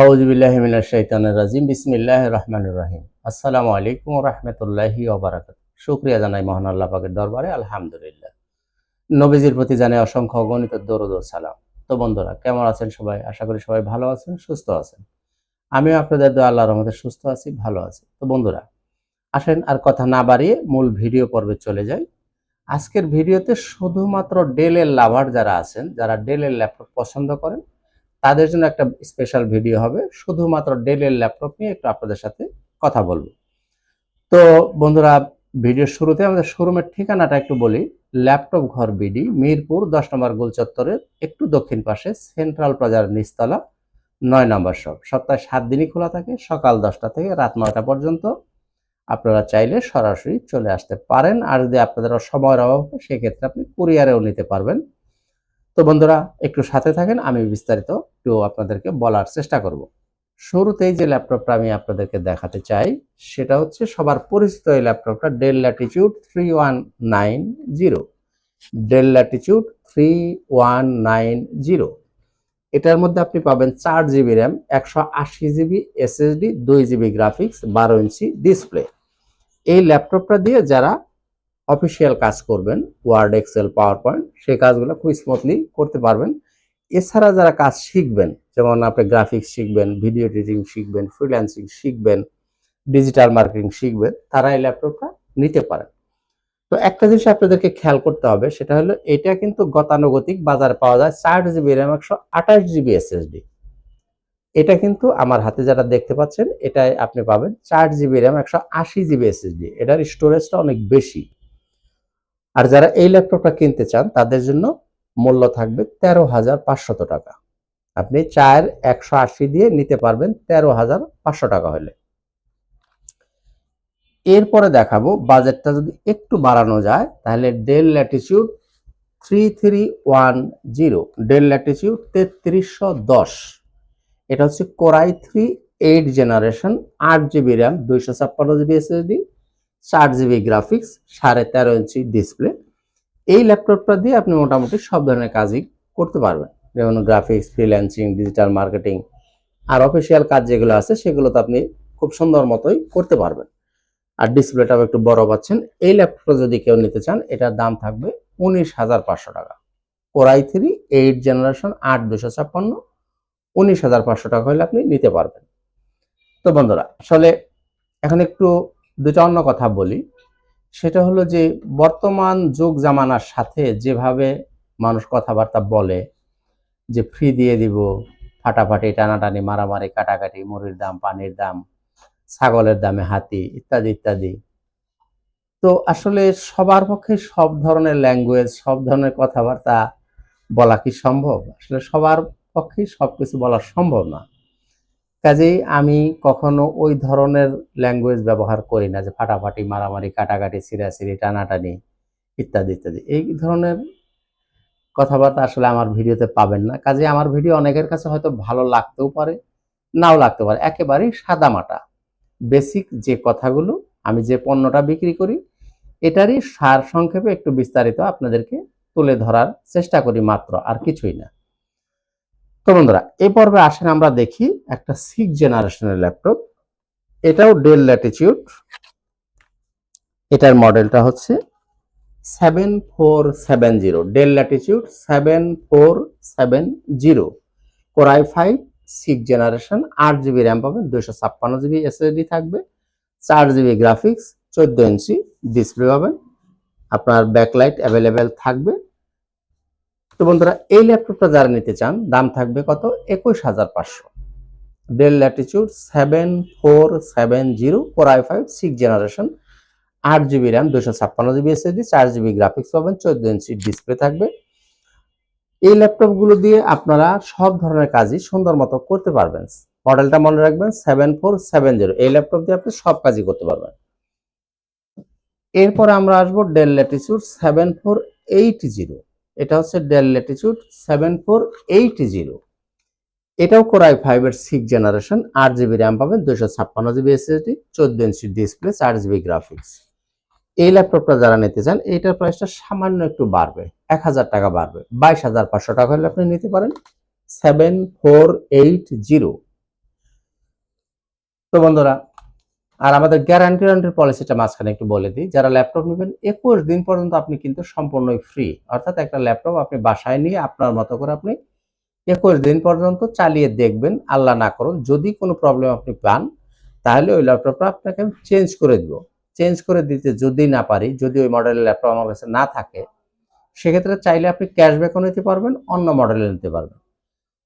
আউজবিল্লাহিমিনার শৈতানের রাজিম। বিসমিল্লাহ রহমানুর রাহিম। আসসালামু আলাইকুম রহমতুল্লাহি ওবরাকাত শুক্রিয়া জানাই মহান আল্লাহ পাকের দরবারে। আলহামদুলিল্লাহ। নবীজির প্রতি জানাই অসংখ্য অগণিত দরুদ সালাম। তো বন্ধুরা, কেমন আছেন সবাই? আশা করি সবাই ভালো আছেন, সুস্থ আছেন। আমিও আপনাদের দোয়া আল্লাহর রহমতে সুস্থ আছি, ভালো আছি। তো বন্ধুরা, আসেন আর কথা না বাড়িয়ে মূল ভিডিও পর্বে চলে যাই। আজকের ভিডিওতে শুধুমাত্র ডেলের লাভার যারা আছেন, যারা ডেলের ল্যাপটপ পছন্দ করেন তাদের জন্য একটা স্পেশাল ভিডিও হবে। শুধুমাত্র ডেলের ল্যাপটপ নিয়ে একটু আপনাদের সাথে কথা বলব। তো বন্ধুরা ভিডিওর শুরুতে আমাদের শোরুমের ঠিকানাটা একটু বলি। ল্যাপটপ ঘর বিডি মিরপুর, দশ নম্বর গোল চত্বরের একটু দক্ষিণ পাশে সেন্ট্রাল প্লাজার নিচতলা, নয় নম্বর শপ সপ্তাহে সাত দিনই খোলা থাকে, সকাল দশটা থেকে রাত নয়টা পর্যন্ত। আপনারা চাইলে সরাসরি চলে আসতে পারেন। আর যদি আপনাদের সময়ের অভাব সেক্ষেত্রে আপনি কুরিয়ারেও নিতে পারবেন। তো বন্ধুরা, একটু সাথে থাকেন, আমি বিস্তারিত একটু আপনাদেরকে বলার চেষ্টা করব। শুরুতেই যে ল্যাপটপটা আমি আপনাদেরকে দেখাতে চাই, সেটা হচ্ছে সবার পরিচিত এই ল্যাপটপটা Dell Latitude three one nine zero Dell Latitude three one nine zero এটার মধ্যে আপনি পাবেন চার জিবি র্যাম, একশো আশি জিবি এসএসডি দুই জিবি গ্রাফিক্স বারো ইঞ্চি ডিসপ্লে এই ল্যাপটপটা দিয়ে যারা অফিসিয়াল কাজ করবেন ওয়ার্ড এক্সেল পাওয়ার পয়েন্ট সেই কাজগুলো খুব স্মুথলি করতে পারবেন। এছাড়া যারা কাজ শিখবেন, যেমন আপনি গ্রাফিক্স শিখবেন ভিডিও এডিটিং শিখবেন ফ্রিল্যান্সিং শিখবেন ডিজিটাল মার্কেটিং শিখবেন তারা এই ল্যাপটপটা নিতে পারেন। তো একটা জিনিস আপনাদেরকে খেয়াল করতে হবে, সেটা হলো এটা কিন্তু গতানুগতিক বাজারে পাওয়া যায় চার জিবি র্যাম একশো আঠাশ জিবি এসএসডি এটা কিন্তু আমার হাতে যারা দেখতে পাচ্ছেন, এটাই আপনি পাবেন চার জিবি র্যাম একশো আশি জিবি এসএসডি এটার স্টোরেজটা অনেক বেশি। আর যারা এই ল্যাপটপটা কিনতে চান, তাদের জন্য মূল্য থাকবে তেরো হাজার পাঁচশত টাকা। আপনি চার একশো আশি দিয়ে নিতে পারবেন তেরো হাজার পাঁচশো টাকা হলে। এরপরে দেখাবো, বাজেটটা যদি একটু বাড়ানো যায়, তাহলে Dell Latitude three three one zero, Dell Latitude তেত্রিশশো দশ। এটা হচ্ছে core i three eight generation, আট জিবি র্যাম, দুইশো ছাপ্পান্ন জিবি এসএসডি চার জিবি গ্রাফিক্স সাড়ে তেরো ইঞ্চি ডিসপ্লে এই ল্যাপটপটা দিয়ে আপনি মোটামুটি সব ধরনের কাজই করতে পারবেন। যেমন গ্রাফিক্স ফ্রিল্যান্সিং ডিজিটাল মার্কেটিং আর অফিসিয়াল কাজ যেগুলো আছে, সেগুলো তো আপনি খুব সুন্দর মতোই করতে পারবেন। আর ডিসপ্লেটাও একটু বড় পাচ্ছেন। এই ল্যাপটপটা যদি কেউ নিতে চান, এটার দাম থাকবে উনিশ হাজার পাঁচশো টাকা। কোরাই থ্রি এইট জেনারেশন আট দুশো ছাপ্পান্ন, উনিশ হাজার পাঁচশো টাকা হলে আপনি নিতে পারবেন। তো বন্ধুরা, আসলে এখন একটু দুটা অন্য কথা বলি। সেটা হলো যে, বর্তমান যুগ জামানার সাথে যেভাবে মানুষ কথাবার্তা বলে, যে ফ্রি দিয়ে দিব, ফাটাফাটি, টানাটানি, মারামারি, কাটাকাটি, মুড়ির দাম, পানির দাম, ছাগলের দামে হাতি, ইত্যাদি ইত্যাদি। তো আসলে সবার পক্ষে সব ধরনের ল্যাঙ্গুয়েজ, সব ধরনের কথাবার্তা বলা কি সম্ভব? আসলে সবার পক্ষে সব কিছু বলা সম্ভব না। কাজেই আমি কখনো ওই ধরনের ল্যাঙ্গুয়েজ ব্যবহার করি না যে ফাটাফাটি, মারামারি, কাটাকাটি সিরাসিরি টানাটানি ইত্যাদি ইত্যাদি। এই ধরনের কথাবার্তা আসলে আমার ভিডিওতে পাবেন না। কাজে আমার ভিডিও অনেকের কাছে হয়তো ভালো লাগতেও পারে, নাও লাগতে পারে। একেবারেই সাদামাটা। বেসিক যে কথাগুলো, আমি যে পণ্যটা বিক্রি করি, এটারই সার সংক্ষেপে একটু বিস্তারিত আপনাদেরকে তুলে ধরার চেষ্টা করি মাত্র, আর কিছুই না। তো বন্ধুরা, এই পর্বে আসেন আমরা দেখি একটা সিক্স জেনারেশনের ল্যাপটপ। এটাও ডেল ল্যাটিচিউড এটার মডেলটা হচ্ছে seven four seven zero Dell Latitude seven four seven zero core i five six generation আট জিবি র্যাম পাবেন দুশো ছাপ্পান্ন জিবি এসএসডি থাকবে, চার জিবি গ্রাফিক্স চোদ্দ ইঞ্চি ডিসপ্লে পাবেন আপনার ব্যাকলাইট অ্যাভেলেবেল থাকবে। তো বন্ধুরা, এই ল্যাপটপটা যারা নিতে চান, দাম থাকবে কত? একুশ হাজার পাঁচশো। Dell Latitude seven four seven zero four I five six generation আট জিবি র্যাম দুশো ছাপ্পান্ন জিবি এসএসডি চার জিবি গ্রাফিক্স পাবেন, চোদ্দ ইঞ্চি ডিসপ্লে থাকবে। এই ল্যাপটপগুলো দিয়ে আপনারা সব ধরনের কাজই সুন্দর মতো করতে পারবেন। মডেলটা মনে রাখবেন সেভেন ফোর সেভেন জিরো এই ল্যাপটপ দিয়ে আপনি সব কাজই করতে পারবেন। এরপর আমরা আসব Dell Latitude seven four eight zero এটা হচ্ছে Dell Latitude seven four eight zero এটাও কোরাই ফাইভের সিক্স জেনারেশন আট জিবি র্যাম পাবেন দুশো ছাপ্পান্ন জিবি এসএসডি চোদ্দ ইঞ্চি ডিসপ্লে চার জিবি গ্রাফিক্স এই ল্যাপটপটা যারা নিতে চান এইটার প্রাইসটা সামান্য একটু বাড়বে, এক হাজার টাকা বাড়বে। বাইশ হাজার পাঁচশো টাকা হলে আপনি নিতে পারেন সেভেন ফোর এইট জিরো তো বন্ধুরা আর আমাদের গ্যারান্টি ওয়ারেন্টির পলিসিটা মাঝখানে একটু বলে দিই, যারা ল্যাপটপ নেবেন, একুশ দিন পর্যন্ত আপনি কিন্তু সম্পূর্ণই ফ্রি অর্থাৎ একটা ল্যাপটপ আপনি বাসায় নিয়ে আপনার মতো করে আপনি একুশ দিন পর্যন্ত চালিয়ে দেখবেন, আল্লাহ না করুন, যদি কোনো প্রবলেম আপনি পান, তাহলে ওই ল্যাপটপটা আপনাকে আমি চেঞ্জ করে দিব। চেঞ্জ করে দিতে যদি না পারি, যদি ওই মডেলের ল্যাপটপ আমার কাছে না থাকে, সেক্ষেত্রে চাইলে আপনি ক্যাশব্যাকও নিতে পারবেন, অন্য মডেলে নিতে পারবেন।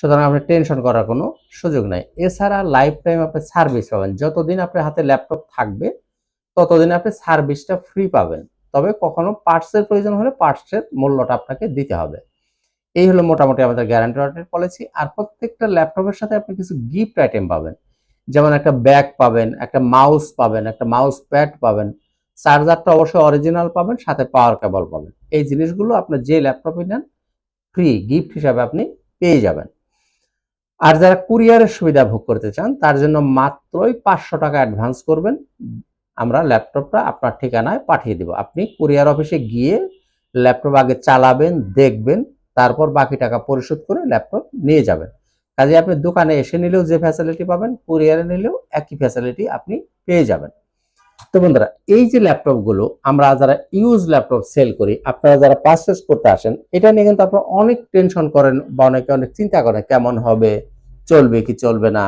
সুতরাং আপনি টেনশন করার কোনো সুযোগ নাই। এছাড়া লাইফ টাইম আপনি সার্ভিস পাবেন। যতদিন আপনার হাতে ল্যাপটপ থাকবে, ততদিন আপনি সার্ভিসটা ফ্রি পাবেন। তবে কখনো পার্টসের প্রয়োজন হলে পার্টসের মূল্যটা আপনাকে দিতে হবে। এই হলো মোটামুটি আমাদের গ্যারান্টি ওয়ারেন্টির পলিসি আর প্রত্যেকটা ল্যাপটপের সাথে আপনি কিছু গিফট আইটেম পাবেন। যেমন একটা ব্যাগ পাবেন, একটা মাউস পাবেন, একটা মাউস প্যাড পাবেন। চার্জারটা অবশ্যই অরিজিনাল পাবেন, সাথে পাওয়ার কেবল পাবেন। এই জিনিসগুলো আপনি যে ল্যাপটপে নেন ফ্রি গিফট হিসাবে আপনি পেয়ে যাবেন। আর যারা কুরিয়ারের সুবিধা ভোগ করতে চান, তার জন্য মাত্রই পাঁচশো টাকা অ্যাডভান্স করবেন। আমরা ল্যাপটপটা আপনার ঠিকানায় পাঠিয়ে দেব। আপনি কুরিয়ার অফিসে গিয়ে ল্যাপটপ আগে চালাবেন, দেখবেন, তারপর বাকি টাকা পরিশোধ করে ল্যাপটপ নিয়ে যাবেন। কাজে আপনি দোকানে এসে নিলেও যে ফ্যাসিলিটি পাবেন, কুরিয়ারে নিলেও একই ফ্যাসিলিটি আপনি পেয়ে যাবেন। তো বন্ধুরা, এই যে ল্যাপটপগুলো আমরা যারা ইউজ ল্যাপটপ সেল করি, আপনারা যারা পারচেস করতে আসেন, এটা নিয়ে কিন্তু আপনারা অনেক টেনশন করেন বা অনেকে অনেক চিন্তা করেন, কেমন হবে, চলবে কি চলবে না,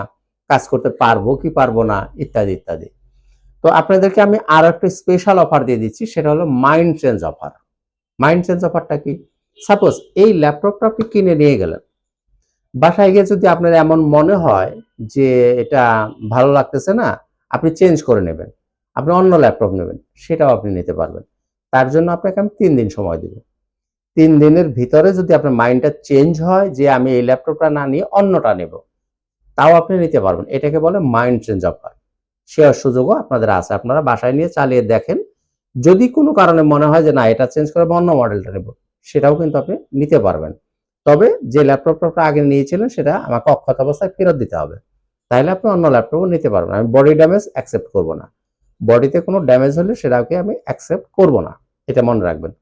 কাজ করতে পারব কি পারব না, ইত্যাদি ইত্যাদি। তো আপনাদেরকে আমি আর একটা স্পেশাল অফার দিয়ে দিচ্ছি, সেটা হলো mind change offer mind change অফারটা কি? সাপোজ এই ল্যাপটপটা আপনি কিনে নিয়ে গেলেন, বাসায় গিয়ে যদি আপনার এমন মনে হয় যে এটা ভালো লাগতেছে না, আপনি চেঞ্জ করে নেবেন। আপনি অন্য ল্যাপটপ নেবেন, সেটাও আপনি নিতে পারবেন। তার জন্য আপনাকে আমি তিন দিন সময় দেব। তিন দিনের ভিতরে যদি আপনার মাইন্ডটা চেঞ্জ হয় যে আমি এই ল্যাপটপটা না নিয়ে অন্যটা নেব, তাও আপনি নিতে পারবেন। এটাকে বলে মাইন্ড চেঞ্জ অফার শেয়ার সুযোগও আপনাদের আছে। আপনারা বাসায় নিয়ে চালিয়ে দেখেন। যদি কোনো কারণে মনে হয় যে না, এটা চেঞ্জ করে অন্য মডেলটা নেব, সেটাও কিন্তু আপনি নিতে পারবেন। তবে যে ল্যাপটপটা আগে নিয়েছিলেন, সেটা আমাকে অক্ষত অবস্থায় ফেরত দিতে হবে। তাহলে আপনি অন্য ল্যাপটপও নিতে পারবেন। আমি বডি ড্যামেজ অ্যাকসেপ্ট করব না। বডিতে কোনো ড্যামেজ হলে সেটাকে আমি অ্যাকসেপ্ট করব না। এটা মনে রাখবেন।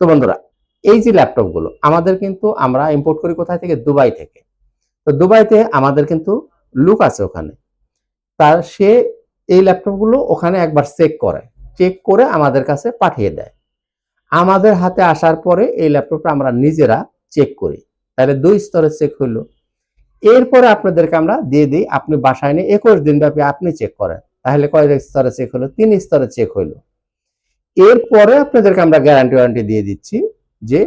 তো বন্ধুরা, এই যে ল্যাপটপগুলো আমাদের কিন্তু আমরা ইম্পোর্ট করি কোথায় থেকে? দুবাই থেকে। তো দুবাইতে আমাদের কিন্তু লুক আছে ওখানে। তার সে এই ল্যাপটপগুলো ওখানে একবার চেক করে। চেক করে আমাদের কাছে পাঠিয়ে দেয়। আমাদের হাতে আসার পরে এই ল্যাপটপটা আমরা নিজেরা চেক করি। তাহলে দুই স্তরে চেক হইল এরপরে আপনাদেরকে আমরা দিয়ে দিই, আপনি বাসায় নিয়ে একুশ দিন ব্যাপী আপনি চেক করেন। তাহলে কয় স্তরে চেক হলো? তিন স্তরে চেক হইল এরপরে আপনাদেরকে আমরা গ্যারান্টি ওয়ারেন্টি দিয়ে দিচ্ছি যে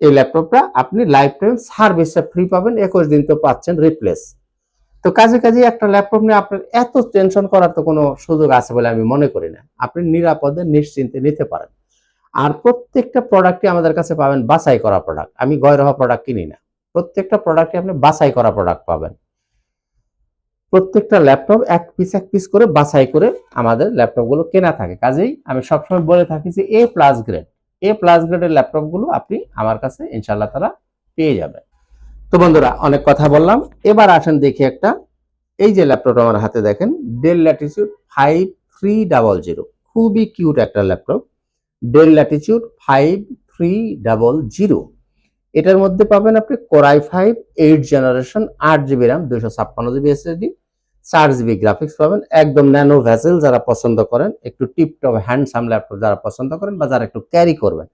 এই ল্যাপটপটা আপনি লাইফ টাইম সার্ভিসটা ফ্রি পাবেন, একুশ দিন তো পাচ্ছেন রিপ্লেস তো কাজে কাজে একটা ল্যাপটপ নিয়ে আপনার এত টেনশন করার তো কোনো সুযোগ আছে বলে আমি মনে করি না। আপনি নিরাপদে নিশ্চিন্তে নিতে পারেন। আর প্রত্যেকটা প্রোডাক্টই আমাদের কাছে পাবেন বাছাই করা প্রোডাক্ট আমি গয়রহা প্রোডাক্ট কিনি না। প্রত্যেকটা প্রোডাক্টই আপনি বাছাই করা প্রোডাক্ট পাবেন। প্রত্যেকটা ল্যাপটপ এক পিস এক পিস করে বাছাই করে আমাদের ল্যাপটপগুলো কেনা থাকে। কাজেই আমি সবসময় বলে থাকি যে A plus grade A plus গ্রেডের ল্যাপটপগুলো আপনি আমার কাছে ইনশাল্লাহ তারা পেয়ে যাবেন। তো বন্ধুরা, অনেক কথা বললাম। এবার আসেন দেখি একটা। এই যে ল্যাপটপটা আমার হাতে দেখেন Dell Latitude five three double zero খুবই কিউট একটা laptop Dell Latitude five three double zero এটার মধ্যে পাবেন আপনি core i five eight generation আট জিবি র্যাম দুইশো ছাপ্পান্ন জিবি এসএসডি চার জিবি গ্রাফিক্স পাবেন। একদম ন্যানো ভ্যাসেল যারা পছন্দ করেন, একটু টিপটপ হ্যান্ডসাম ল্যাপটপ যারা পছন্দ করেন বা যারা একটু ক্যারি করবেন,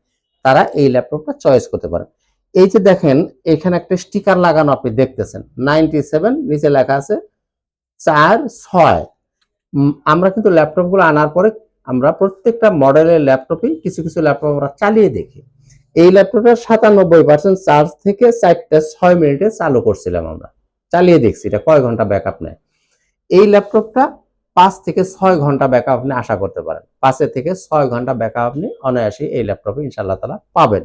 তারা এই ল্যাপটপটা চয়েস করতে পারেন। এই যে দেখেন, এখানে একটা স্টিকার লাগানো আপনি দেখতেছেন। নাইনটি সেভেন, নিচে লেখা আছে চার ছয়। আমরা কিন্তু ল্যাপটপগুলো আনার পরে আমরা প্রত্যেকটা মডেলের ল্যাপটপেই কিছু কিছু ল্যাপটপ আমরা চালিয়ে দেখি। এই ল্যাপটপটা সাতানব্বই পার্সেন্ট চার্জ থেকে চারটা ছয় মিনিটে চালু করছিলাম আমরা। চালিয়ে দেখছি, এটা কয় ঘণ্টা ব্যাকআপ নেয়? এই ল্যাপটপটা পাঁচ থেকে ছয় ঘণ্টা ব্যাকআপ আপনি আশা করতে পারেন। পাঁচের থেকে ছয় ঘণ্টা ব্যাকআপ আপনি অনায়াসে এই ল্যাপটপে ইনশাল্লাহ তালা পাবেন।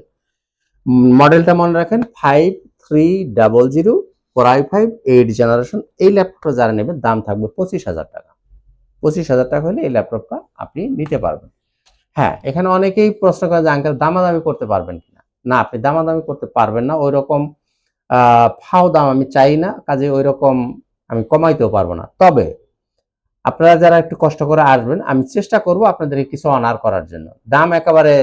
মডেলটা মনে রাখেন five three double zero core i five eight generation এই ল্যাপটপটা যারা নেবেন দাম থাকবে পঁচিশ হাজার টাকা। পঁচিশ হাজার টাকা হলে এই ল্যাপটপটা আপনি নিতে পারবেন। হ্যাঁ এখানে অনেকেই প্রশ্ন করে যে, আঙ্কেল, দামাদামি করতে পারবেন কিনা? না, আপনি দামাদামি করতে পারবেন না। ওই রকম ফাও দাম আমি চাই না। কাজে ওই রকম আমি কমাইতেও পারব না। তবে আপনারা যারা একটু কষ্ট করে আসবেন, আমি চেষ্টা করব আপনাদেরকে কিছু অনার করার জন্য। দাম একেবারে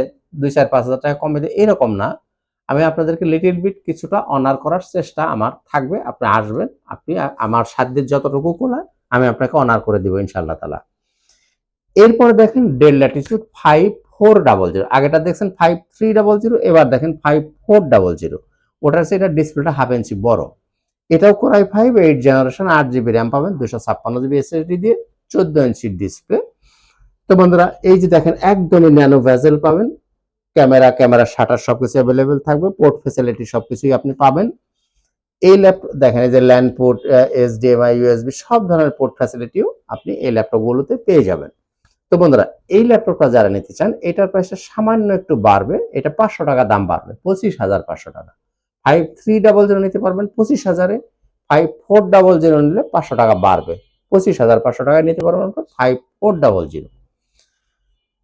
দুই চার পাঁচ হাজার টাকা কমে দিয়ে, এরকম না। আমি আপনাদেরকে লিটিল বিট কিছুটা অনার করার চেষ্টা আমার থাকবে, আপনি আসবেন, আপনি আমার সাধ্যের যতটুকু কোলা আমি আপনাকে অনার করে দিব ইনশাল্লাহ তালা এরপরে দেখেন Dell Latitude five four double zero আগেটা দেখছেন ফাইভ থ্রি ডাবল জিরো এবার দেখেন ফাইভ ফোর ডাবল জিরো ওটার সেটা ডিসপ্লেটা হাফ ইঞ্চি বড়। এটাও core i five eight generation আট জিবি র্যাম পাবেন দুশো ছাপ্পান্ন জিবি এসএসডি দিয়ে, চোদ্দ ইঞ্চির ডিসপ্লে তো বন্ধুরা, এই যে দেখেন, একদমই ন্যানো ভেজেল পাবেন। ক্যামেরা ক্যামেরা শাটার সবকিছু অ্যাভেলেবেল থাকবে পোর্ট ফেসিলিটি সবকিছুই আপনি পাবেন। এই ল্যাপটপ দেখেন, এই যে ল্যান্ড পোর্ট এইচডিএমআই ইউএসবি সব ধরনের পোর্ট ফ্যাসিলিটিও আপনি এই ল্যাপটপগুলোতে পেয়ে যাবেন। তো বন্ধুরা, এই ল্যাপটপটা যারা নিতে চান, এটার প্রাইসটা সামান্য একটু বাড়বে, এটা পাঁচশো টাকা দাম বাড়বে, পঁচিশ হাজার পাঁচশো টাকা। ফাইভ থ্রি ডাবল জিরো নিতে পারবেন, পঁচিশ হাজারে। ফাইভ ফোর ডাবল জিরো নিলে পাঁচশো টাকা বাড়বে। পঁচিশ হাজার পাঁচশো টাকায় নিতে পারবেন ফাইভ ফোর ডাবল জিরো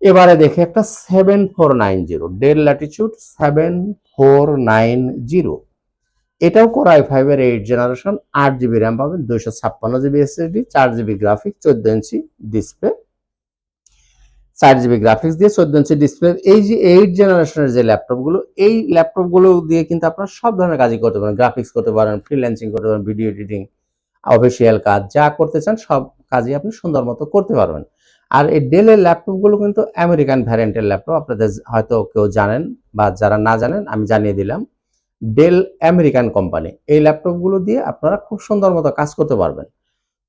এবারে দেখে একটা seven four nine zero Dell Latitude seven four nine zero এটাও কোরাই ফাইভের এইট জেনারেশন আট জিবি র্যাম পাবেন, দুইশো ছাপ্পান্ন জিবি এসএসডি চার জিবি গ্রাফিক চোদ্দ ইঞ্চি ডিসপ্লে চার জিবি গ্রাফিক্স দিয়ে চোদ্দ ইঞ্চি ডিসপ্লে এই যে এইট জেনারেশনের যে ল্যাপটপগুলো এই ল্যাপটপগুলো দিয়ে কিন্তু আপনারা সব ধরনের কাজই করতে পারেন। গ্রাফিক্স করতে পারেন ফ্রিল্যান্সিং করতে পারেন ভিডিও এডিটিং অফিসিয়াল কাজ, যা করতে চান সব কাজই আপনি সুন্দর মতো করতে পারবেন। আর এই ডেলের ল্যাপটপগুলো কিন্তু আমেরিকান ভ্যারিয়েন্টের ল্যাপটপ আপনাদের হয়তো কেউ জানেন বা যারা না জানেন, আমি জানিয়ে দিলাম। ডেল আমেরিকান কোম্পানি এই ল্যাপটপগুলো দিয়ে আপনারা খুব সুন্দর মতো কাজ করতে পারবেন।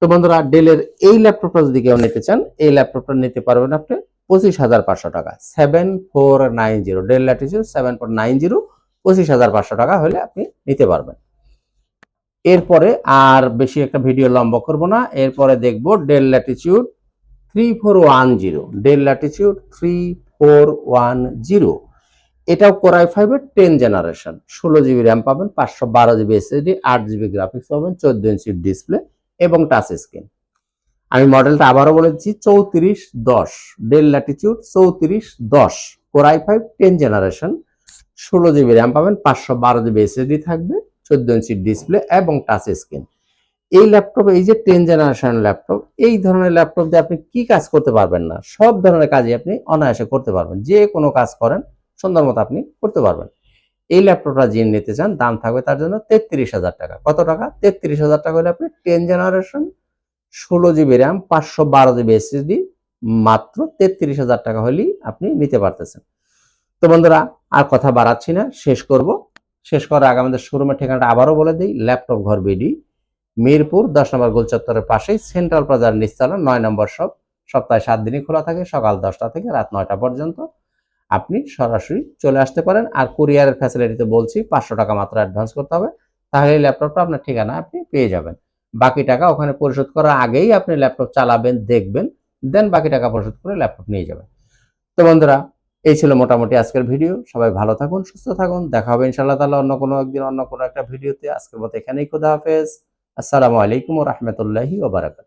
তো বন্ধুরা ডেলের এই ল্যাপটপটা যদি কেউ নিতে চান, এই ল্যাপটপটা নিতে পারবেন আপনি। পঁচিশ হাজার পাঁচশো টাকা। Seven four nine zero Dell Latitude seven four nine zero পঁচিশ হাজার পাঁচশো টাকা হলে আপনি নিতে পারবেন। এরপরে আর বেশি একটা ভিডিও লম্বা করব না, এরপরে দেখব Dell Latitude three four one zero Dell Latitude three four one zero এটাও কোরাই ফাইভের টেন জেনারেশন ষোলো জিবি র্যাম পাবেন, পাঁচশো বারো জিবি এসএসডি আট জিবি গ্রাফিক্স পাবেন, চোদ্দ ইঞ্চির ডিসপ্লে এবং টাচ স্ক্রিন আমি মডেলটা আবারও বলেছি চৌত্রিশ দশ, ডেল ল্যাটিচিউড চৌত্রিশ দশ core i five ten generation ষোলো জিবি র্যাম পাবেন, পাঁচশো বারো জিবি এসএসডি থাকবে, চোদ্দ ইঞ্চির ডিসপ্লে এবং টাচ স্ক্রিন এই ল্যাপটপ এই যে টেন জেনারেশন ল্যাপটপ এই ধরনের ল্যাপটপ দিয়ে আপনি কি কাজ করতে পারবেন না, সব ধরনের কাজই আপনি অনায়াসে করতে পারবেন, যে কোনো কাজ করেন, সুন্দর মতো আপনি করতে পারবেন। এই ল্যাপটপটা যিনি নিতে চান, দাম থাকবে তার জন্য তেত্রিশ হাজার টাকা। কত টাকা? তেত্রিশ হাজার টাকা হলে আপনি টেন জেনারেশন ষোলো জিবি র্যাম, পাঁচশো বারো জিবি এসএসডি মাত্র তেত্রিশ হাজার টাকা হলেই আপনি নিতে পারতেছেন। তো বন্ধুরা, আর কথা বাড়াচ্ছি না, শেষ করব। শেষ করার আগে আমাদের শোরুমের ঠিকানাটা আবারও বলে দিই, ল্যাপটপ ঘর বিডি মিরপুর, দশ নম্বর গোল চত্বরের পাশেই সেন্ট্রাল প্লাজার নিচতলা, নয় নম্বর সব সপ্তাহে সাত দিনই খোলা থাকে, সকাল দশটা থেকে রাত নয়টা পর্যন্ত। আপনি সরাসরি চলে আসতে পারেন, আর কুরিয়ারের ফ্যাসিলিটিতে বলছি, পাঁচশো টাকা মাত্র অ্যাডভান্স করতে হবে। তাহলে এই ল্যাপটপটা আপনার ঠিকানা আপনি পেয়ে যাবেন। বাকি টাকা ওখানে পরিশোধ করার আগেই আপনি ল্যাপটপ চালাবেন, দেখবেন দেন বাকি টাকা পরিশোধ করে ল্যাপটপ নিয়ে যাবেন। তো বন্ধুরা, এই ছিল মোটামুটি আজকের ভিডিও সবাই ভালো থাকুন, সুস্থ থাকুন। দেখা হবে ইনশাল্লাহ তাহলে অন্য কোনো একদিন, অন্য কোনো একটা ভিডিওতে আজকের মতো এখানেই, খোদা হাফেজ। আসসালামু আলাইকুম রহমতুল্লাহি ওবারাকাত